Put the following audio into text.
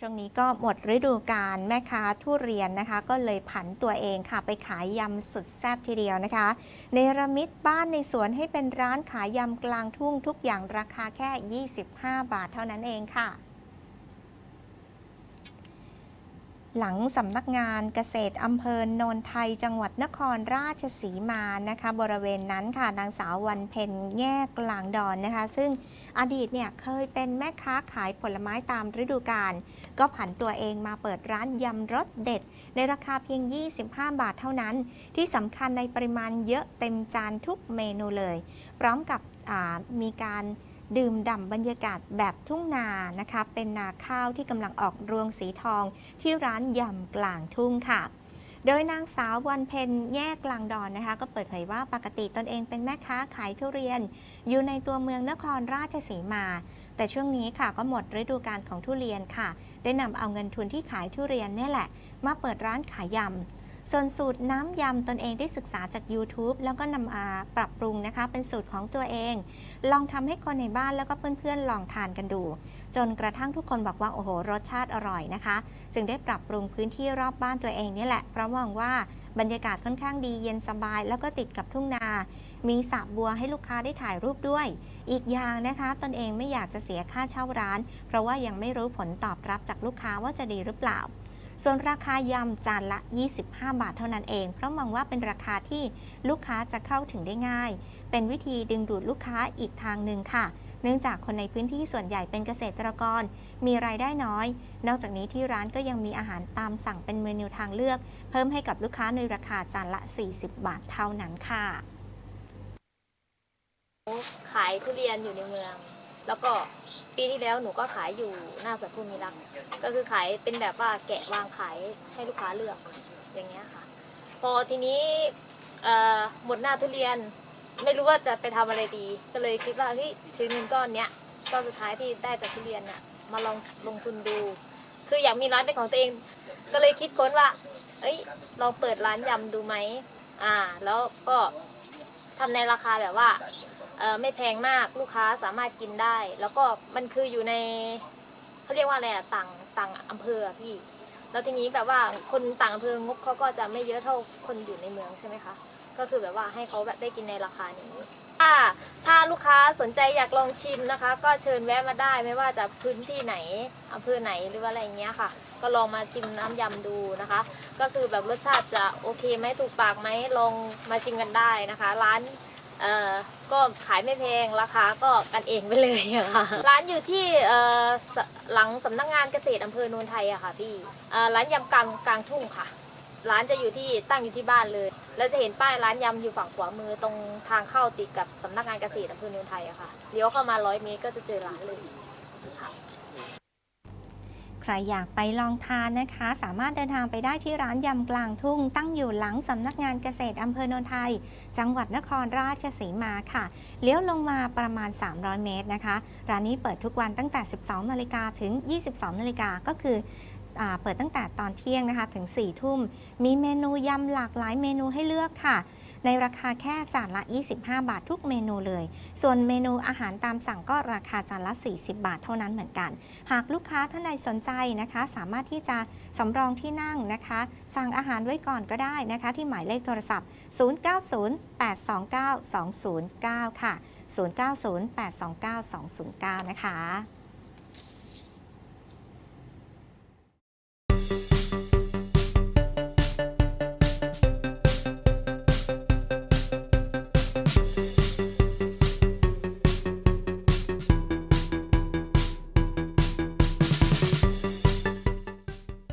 ช่วงนี้ก็หมดฤดูกาลแม่ค้าทุเรียนนะคะ ก็เลยผันตัวเองค่ะ ไปขายยำสุดแซ่บทีเดียวนะคะเนรมิตบ้านในสวนให้เป็นร้านขายยำกลางทุ่งทุกอย่างราคาแค่ 25 บาทเท่านั้นเองค่ะ หลังสำนักงานเกษตรอำเภอโนนไทยจังหวัดนครราชสีมานะคะ บริเวณนั้นค่ะนางสาววันเพ็ญแง่กลางดอนนะคะ ซึ่งอดีตเนี่ยเคยเป็นแม่ค้าขายผลไม้ตามฤดูกาลก็ผันตัวเองมาเปิดร้านยำรสเด็ด ในราคาเพียง 25 บาทเท่านั้น ที่สำคัญในปริมาณเยอะเต็มจานทุกเมนูเลย พร้อมกับมีการ ดื่มด่ำบรรยากาศแบบทุ่งนานะคะ เป็นนาข้าวที่กำลังออกรวงสีทองที่ร้านยำกลางทุ่งค่ะ โดยนางสาววันเพ็ญแย่กลางดอนนะคะ ก็เปิดเผยว่าปกติตนเองเป็นแม่ค้าขายทุเรียน อยู่ในตัวเมืองนครราชสีมา แต่ช่วงนี้ค่ะก็หมดฤดูกาลของทุเรียนค่ะ ได้นำเอาเงินทุนที่ขายทุเรียนนี่แหละ มาเปิดร้านขายยำ ส่วนสูตรน้ำยำตนเองได้ศึกษาจาก YouTube แล้วก็นำมาปรับปรุงนะคะ เป็นสูตรของตัวเอง ลองทำให้คนในบ้านแล้วก็เพื่อนๆลองทานกันดู จนกระทั่งทุกคนบอกว่าโอ้โห รสชาติอร่อยนะคะ จึงได้ปรับปรุงพื้นที่รอบบ้านตัวเองนี่แหละเพราะมองว่าบรรยากาศค่อนข้างดีเย็นสบาย แล้วก็ติดกับทุ่งนา มีสระบัวให้ลูกค้าได้ถ่ายรูปด้วย อีกอย่างนะคะตนเองไม่อยากจะเสียค่าเช่าร้าน เพราะว่ายังไม่รู้ผลตอบรับจากลูกค้าว่าจะดีหรือเปล่า ส่วนราคายำจานละ 25 บาทเท่านั้นเอง เพราะมองว่าเป็นราคาที่ลูกค้าจะเข้าถึงได้ง่าย เป็นวิธีดึงดูดลูกค้าอีกทางหนึ่งค่ะ เนื่องจากคนในพื้นที่ส่วนใหญ่เป็นเกษตรกร มีรายได้น้อย นอกจากนี้ที่ร้านก็ยังมีอาหารตามสั่งเป็นเมนูทางเลือก เพิ่มให้กับลูกค้าในราคาจานละ 40 บาทเท่านั้นค่ะ ขายทุเรียนอยู่ในเมือง แล้วก็ปีที่แล้วหนูก็ขายอยู่หน้าสัตวนภูมิรัก ก็คือขายเป็นแบบว่าแกะวางขายให้ลูกค้าเลือกอย่างเงี้ยค่ะ พอทีนี้หมดหน้าทุเรียนไม่รู้ว่าจะไปทำอะไรดี ก็เลยคิดว่าเฮ้ยถือเงินก้อนเนี้ยก้อนสุดท้ายที่ได้จากทุเรียนเนี่ยมาลองลงทุนดู คืออยากมีร้านเป็นของตัวเอง ก็เลยคิดค้นว่า เอ้ยลองเปิดร้านยำดูไหมอ่า แล้วก็ทำในราคาแบบว่า ไม่แพงมากลูกค้าสามารถกินได้ แล้วก็มันคืออยู่ในเขาเรียกว่าอะไรอะต่างต่างอำเภออะพี่ แล้วทีนี้แบบว่าคนต่างอำเภองบเขาก็จะไม่เยอะเท่าคนอยู่ในเมืองใช่ไหมคะ ก็คือแบบว่าให้เขาแบบได้กินในราคานี้ถ้าถ้าลูกค้าสนใจอยากลองชิมนะคะ ก็เชิญแวะมาได้ไม่ว่าจะพื้นที่ไหนอำเภอไหนหรือว่าอะไรเงี้ยค่ะ ก็ลองมาชิมน้ำยำดูนะคะ ก็คือแบบรสชาติจะโอเคไหมถูกปากไหมลองมาชิมกันได้นะคะ ร้านเอ่อ ก็ขายไม่แพงราคาก็กันเองไปเลยอะค่ะ ร้านอยู่ที่เอ่อสหลังสำนักงานเกษตรอำเภอโนนไทยอะค่ะพี่เอ่อร้านยำกลางกลางทุ่งค่ะ ร้านจะอยู่ที่ตั้งอยู่ที่บ้านเลยเราจะเห็นป้ายร้านยำอยู่ฝั่งขวามือตรงทางเข้าติดกับสำนักงานเกษตรอำเภอโนนไทยอะค่ะเลี้ยวเข้ามาร้อยเมตรก็จะเจอร้านเลย ใครอยากไปลองทานนะคะ สามารถเดินทางไปได้ที่ร้านยำกลางทุ่ง ตั้งอยู่หลังสำนักงานเกษตรอำเภอโนนไทย จังหวัดนครราชสีมาค่ะ เลี้ยวลงมาประมาณ 300 เมตรนะคะ ร้านนี้เปิดทุกวันตั้งแต่ 12 นาฬิกาถึง 22 นาฬิกาก็คือเปิดตั้งแต่ตอนเที่ยงนะคะถึง 4 ทุ่ม มีเมนูยำหลากหลายเมนูให้เลือกค่ะ ในราคาแค่จานละ 25 บาททุกเมนูเลย ส่วนเมนูอาหารตามสั่งก็ราคาจานละ 40 บาทเท่านั้นเหมือนกัน หากลูกค้าท่านใดสนใจนะคะ สามารถที่จะสำรองที่นั่งนะคะ สั่งอาหารไว้ก่อนก็ได้นะคะ ที่หมายเลขโทรศัพท์ 0908292009 ค่ะ 0908292009 นะคะ